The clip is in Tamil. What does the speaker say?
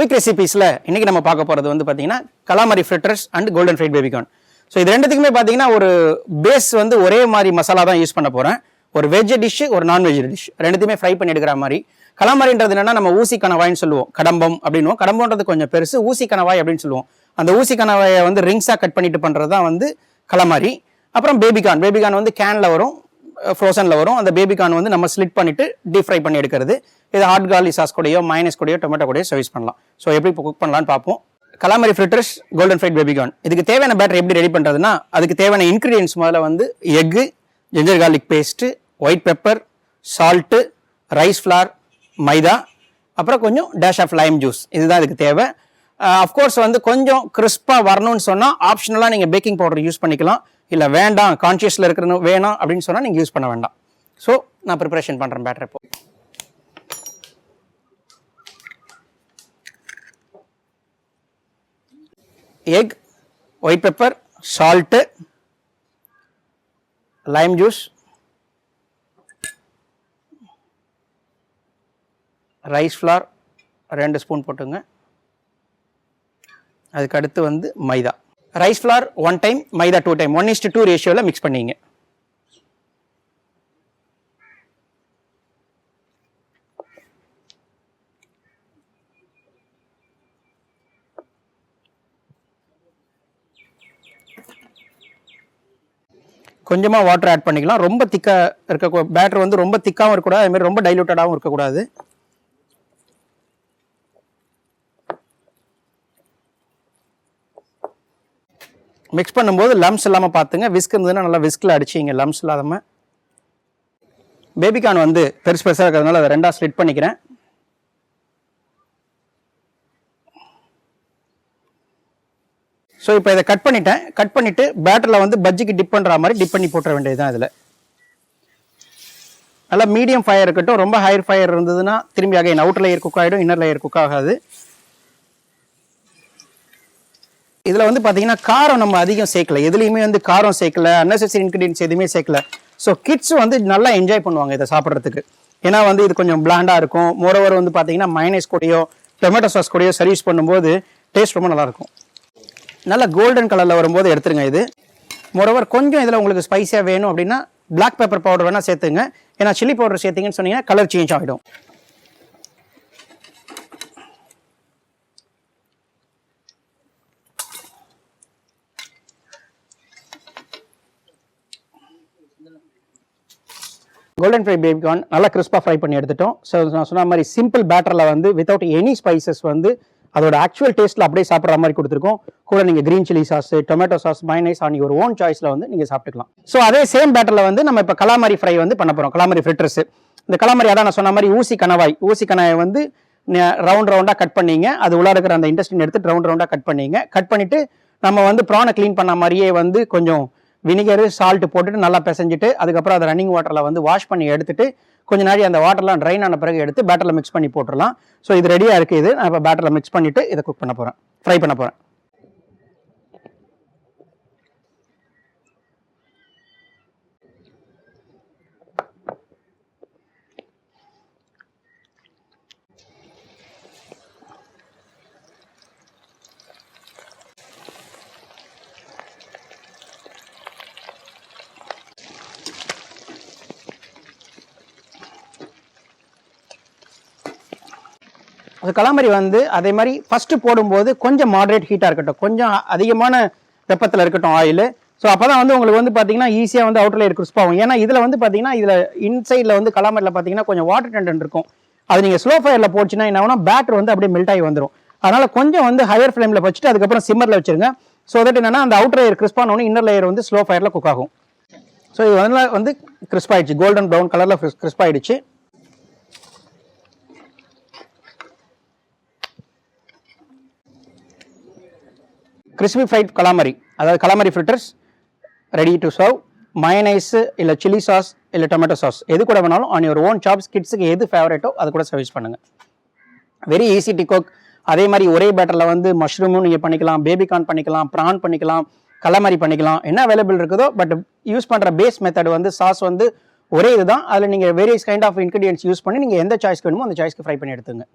குயிக் ரெசிபீஸில் இன்றைக்கி நம்ம பார்க்க போகிறது வந்து பார்த்தீங்கன்னா calamari fritters and golden fried baby corn so இது ரெண்டுத்துக்குமே பார்த்தீங்கன்னா ஒரு பேஸ் வந்து ஒரே மாதிரி மசாலா தான் யூஸ் பண்ண போகிறேன் ஒரு வெஜ் டிஷ்ஷு ஒரு நான்வெஜ் டிஷ் ரெண்டுத்தையுமே ஃப்ரை பண்ணி எடுக்கிற மாதிரி. கலாமரின்றது என்னன்னா நம்ம ஊசி கணவாய்னு சொல்லுவோம். கடம்பம் அப்படின்னுவோம். கடம்பன்றது கொஞ்சம் பெருசு. ஊசி கணவாய் அப்படின்னு சொல்லுவோம். அந்த ஊசி கணவாயை வந்து ரிங்ஸாக கட் பண்ணிட்டு பண்ணுறது தான் வந்து கலாமரி அப்புறம் பேபிகார்ன் பேபிகார்ன் வந்து கேனில் வரும் ஃப்ரோசனில் வரும். அந்த பேபிகார்ன் வந்து நம்ம ஸ்லிட் பண்ணிட்டு டீப் ஃப்ரை பண்ணி எடுக்கிறது. இது ஹாட் கார்லி சாஸ் கூடயோ மைனஸ் கூடயோ டொமேட்டோ கூடயோ சர்வீஸ் பண்ணலாம். ஸோ எப்படி குக் பண்ணலாம்னு பார்ப்போம். Calamari fritters golden fried baby corn இதுக்கு தேவையான பேட்டர் எப்படி ரெடி பண்ணுறதுன்னா அதுக்கு தேவையான இன்க்ரீடியன்ஸ் முதல்ல வந்து egg ginger garlic paste white pepper salt rice flour மைதா அப்புறம் கொஞ்சம் டேஷ் ஆஃப் லைம் ஜூஸ் இதுதான் இதுக்கு தேவை. Uh, அஃப்கோர்ஸ் வந்து கொஞ்சம் கிறிஸ்பாக வரணும்னு சொன்னால் ஆப்ஷனலாக நீங்கள் பேக்கிங் பவுடர் யூஸ் பண்ணிக்கலாம். இல்லை வேண்டாம் கான்ஷியஸில் இருக்கிறனு வேணாம் அப்படின்னு சொன்னால் நீங்கள் யூஸ் பண்ண வேண்டாம். ஸோ நான் ப்ரிப்பரேஷன் பண்ணுறேன் பேட்டர் இப்போ. Egg white pepper salt lime juice rice flour ரெண்டு ஸ்பூன் போட்டுங்க. அதுக்கு அடுத்து வந்து மைதா. Rice flour one time maida two time one is to two ரேஷியோவில் மிக்ஸ் பண்ணிங்க. கொஞ்சமாக வாட்டர் ஆட் பண்ணிக்கலாம். ரொம்ப திக்காக இருக்க பேட்டர் வந்து ரொம்ப திக்காகவும் இருக்கக்கூடாது. அதுமாதிரி ரொம்ப டைலூட்டடாகவும் இருக்கக்கூடாது. மிக்ஸ் பண்ணும்போது லம்ஸ் இல்லாமல் பார்த்துங்க. விஸ்க் இருந்ததுன்னா நல்லா விஸ்கில் அடிச்சிங்க. லம்ஸ் இல்லாமல் பேபிகான் வந்து பெருசு பெருசாக இருக்கிறதுனால அதை ரெண்டாக ஸ்லிட் பண்ணிக்கிறேன். ஸோ இப்போ இதை கட் பண்ணிட்டேன். கட் பண்ணிவிட்டு பேட்டரில் வந்து பஜ்ஜிக்கு டிப் பண்ணுற மாதிரி டிப் பண்ணி போட்டுற வேண்டியது தான் இதில். நல்லா மீடியம் ஃபயர் இருக்கட்டும் ரொம்ப ஹையர் ஃபயர் இருந்ததுன்னா திரும்பி அகைன் அவுட்டர் லேயர் குக் ஆகிடும் இன்னர் லேயர் குக் ஆகாது. இதில் வந்து பார்த்தீங்கன்னா காரம் நம்ம அதிகம் சேர்க்கல. எதுலேயுமே வந்து காரம் சேர்க்கல அன்னெசரி இன்க்ரீடியன்ஸ் எதுவுமே சேர்க்கல. ஸோ கிட்ஸ் வந்து நல்லா என்ஜாய் பண்ணுவாங்க இதை சாப்பிட்றதுக்கு. ஏன்னா வந்து இது கொஞ்சம் பிளாண்டாக இருக்கும். மோரோவர் வந்து பார்த்தீங்கன்னா மைனஸ் கூடயோ டொமேட்டோ சாஸ் கூடயோ சர்வீஸ் பண்ணும்போது டேஸ்ட் ரொம்ப நல்லாயிருக்கும் நல்லா கோல்டன் கலரில் வரும்போது எடுத்துருங்க இது. மொரவர் கொஞ்சம் இதில் உங்களுக்கு ஸ்பைஸியாக வேணும் அப்படின்னா பிளாக் பெப்பர் பவுடர் வேணால் சேர்த்துங்க. ஏன்னா சில்லி பவுடர் சேர்த்தீங்கன்னு சொன்னீங்கன்னா கலர் சேஞ்ச் ஆகிடும் கோல்டன் ஃப்ரை பேபிகார்ன் நல்லா கிறிஸ்பாக ஃப்ரை பண்ணி எடுத்துட்டோம். ஸோ நான் சொன்ன மாதிரி சிம்பிள் பேட்டரில் வந்து வித்தவுட் எனி ஸ்பைசஸ் வந்து அதோட ஆக்சுவல் டேஸ்ட்டில் அப்படியே சாப்பிட்ற மாதிரி கொடுத்துருக்கோம். கூட நீங்கள் green chilli sauce tomato sauce mayonnaise on your own சாய்ஸில் வந்து நீங்கள் சாப்பிட்டுக்கலாம். ஸோ அதே சேம் பேட்டரில் வந்து நம்ம இப்போ கலாமரி ஃப்ரை வந்து பண்ண போகிறோம் கலாமரி ஃப்ரிட்ரஸ் இந்த கலாமரி அதான் நான் சொன்ன மாதிரி ஊசி கணவாய். ஊசி கணவாய் வந்து ரவுண்ட் ரவுண்டாக கட் பண்ணீங்க. அது உள்ள இருக்கிற அந்த இண்டஸ்ட்ரின் எடுத்து ரவுண்ட் ரவுண்டாக கட் பண்ணீங்க. கட் பண்ணிவிட்டு நம்ம வந்து ப்ரானை க்ளீன் பண்ண மாதிரியே வந்து கொஞ்சம் வினிகரு சால்ட்டு போட்டுட்டு நல்லா பிசைஞ்சிட்டு அதுக்கப்புறம் அதை ரன்னிங் வாட்டரில் வந்து வாஷ் பண்ணி எடுத்துட்டு கொஞ்ச நாளி அந்த வாட்டர்லாம் ட்ரைன் ஆன பிறகு எடுத்து பேட்டரில் மிக்ஸ் பண்ணி போட்டுடலாம் ஸோ இது ரெடியாக இருக்குது இது. நான் இப்போ பேட்டரில் மிக்ஸ் பண்ணிவிட்டு இதை குக் பண்ண போகிறேன் ஃப்ரை பண்ண போகிறேன் அது கலாமரி வந்து அதே மாதிரி ஃபஸ்ட்டு போடும்போது கொஞ்சம் மாடரேட் ஹீட்டாக இருக்கட்டும். கொஞ்சம் அதிகமான வெப்பத்தில் இருக்கட்டும் ஆயில் ஸோ அப்போ தான் வந்து உங்களுக்கு வந்து பார்த்தீங்கன்னா ஈஸியாக வந்து அவுட்டர் லேயர் கிறிஸ்ப் ஆகும். ஏன்னா இதில் வந்து பார்த்தீங்கன்னா இதில் இன்சைடில் வந்து கலாமரியில் பார்த்தீங்கன்னா கொஞ்சம் வாட்டர் டென்டன் இருக்கும். அது நீங்கள் ஸ்லோ ஃபயரில் போச்சுன்னா என்ன ஆகும்னா பேட்டர் வந்து அப்படியே மெல்ட் ஆகி வந்துடும் அதனால் கொஞ்சம் வந்து ஹையர் ஃப்ளேமில் வச்சுட்டு அதுக்கப்புறம் சிம்மரில் வச்சிருங்க. ஸோ தட் என்னன்னா அந்த அவுட்டர் லேயர் கிறிஸ்பான இன்னர் லேயர் வந்து ஸ்லோ ஃபயரில் குக் ஆகும். ஸோ இது வந்து வந்து கிறிஸ்ப் ஆயிடுச்சு. கோல்டன் ப்ரௌன் கலரில் கிறிஸ்ப் ஆயிடுச்சு. கிறிஸ்பி ஃப்ரைட் கலாமரி அதாவது calamari fritters ready to serve mayonnaise இல்லை சில்லி சாஸ் இல்லை டொமேட்டோ சாஸ் எது கூட வேணாலும் ஆன் யுவர் ஓன் சாப்ஸ் கிட்ஸுக்கு எது ஃபேவரேட்டோ அது கூட சர்வீஸ் பண்ணுங்கள் வெரி ஈஸி டி குக் அதே மாதிரி ஒரே பேட்டரில் வந்து மஷ்ரூமும் நீங்கள் பண்ணிக்கலாம் பேபிகார்ன் பண்ணிக்கலாம் ப்ரான் பண்ணிக்கலாம் கலமாரி பண்ணிக்கலாம். என்ன அவைலபிள் இருக்குதோ பட் யூஸ் பண்ணுற பேஸ் மெத்தட் வந்து சாஸ் வந்து ஒரே இதுதான். அதில் நீங்கள் various kind of ingredients use பண்ணி நீங்கள் எந்த சாய்ஸ்க்கு வேணுமோ அந்த சாய்ஸ்க்கு ஃப்ரை பண்ணி எடுத்துங்க.